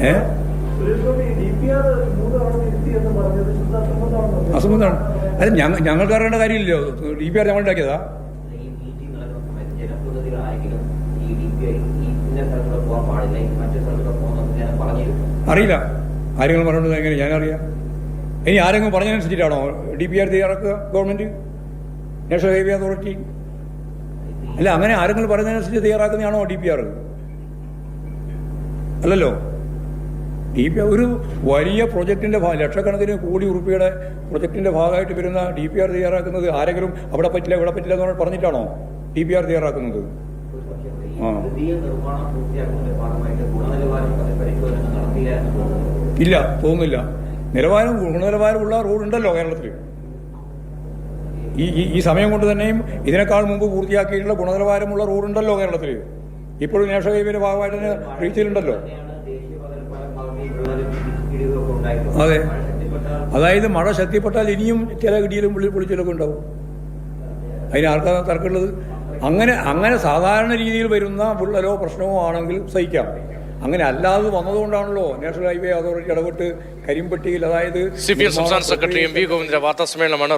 ഏ? അസംബന്ധമാണ്. അത് ഞങ്ങൾ ഞങ്ങൾക്ക് അറിയേണ്ട കാര്യമില്ലല്ലോ. ഡി പി ആർ ഞങ്ങൾ ഉണ്ടാക്കിയതാ. അറിയില്ല. ആരെങ്കിലും പറഞ്ഞത് എങ്ങനെ ഞാനറിയാം. ഇനി ആരെങ്കിലും പറഞ്ഞതനുസരിച്ചിട്ടാണോ ഡി പി ആർ തയ്യാറാക്കുക ഗവൺമെന്റ്? National highway authority? അല്ല അങ്ങനെ ആരെങ്കിലും പറഞ്ഞതിനനുസരിച്ച് തയ്യാറാക്കുന്നതാണോ ഡി പി ആർ? അല്ലല്ലോ. ആർ ഒരു വലിയ പ്രൊജക്ടിന്റെ ഭാഗം ലക്ഷക്കണക്കിന് കോടി ഉറുപ്പിയുടെ പ്രൊജക്ടിന്റെ ഭാഗമായിട്ട് വരുന്ന ഡി പി ആർ തയ്യാറാക്കുന്നത് ആരെങ്കിലും അവിടെ പറ്റില്ല ഇവിടെ പറ്റില്ല എന്ന് പറഞ്ഞിട്ടാണോ ഡി പി ആർ തയ്യാറാക്കുന്നത്? ഈ ആ. ഇല്ല തോന്നുന്നില്ല. നിലവാരം ഗുണനിലവാരമുള്ള റോഡുണ്ടല്ലോ കേരളത്തിൽ ഈ ഈ- ഈ സമയം കൊണ്ട് തന്നെയും ഇതിനേക്കാൾ മുമ്പ് പൂർത്തിയാക്കിയിട്ടുള്ള ഗുണനിലവാരമുള്ള റോഡുണ്ടല്ലോ കേരളത്തിൽ ഇപ്പോഴും നാഷണൽ ഹൈവേയുടെ ഭാഗമായിട്ട് തന്നെ റീച്ചിലുണ്ടല്ലോ. അതെ. അതായത് മഴ ശക്തിപ്പെട്ടാൽ ഇനിയും ചില ഇടിയിലും പുള്ളി പൊളിച്ചിലൊക്കെ ഉണ്ടാവും. അതിന് ആർക്കാണ് തർക്കമുള്ളത്? അങ്ങനെ അങ്ങനെ സാധാരണ രീതിയിൽ വരുന്ന വിള്ളലോ പ്രശ്നമോ ആണെങ്കിൽ സഹിക്കാം. അങ്ങനെ അല്ലാതെ വന്നതുകൊണ്ടാണല്ലോ നാഷണൽ ഹൈവേ അതോറിറ്റി ഇടപെട്ട് കരിമ്പട്ടിയിൽ അതായത് സി പി എം സംസ്ഥാന സെക്രട്ടറി എം വി ഗോവിന്ദ വാർത്താ സമ്മേളനമാണ്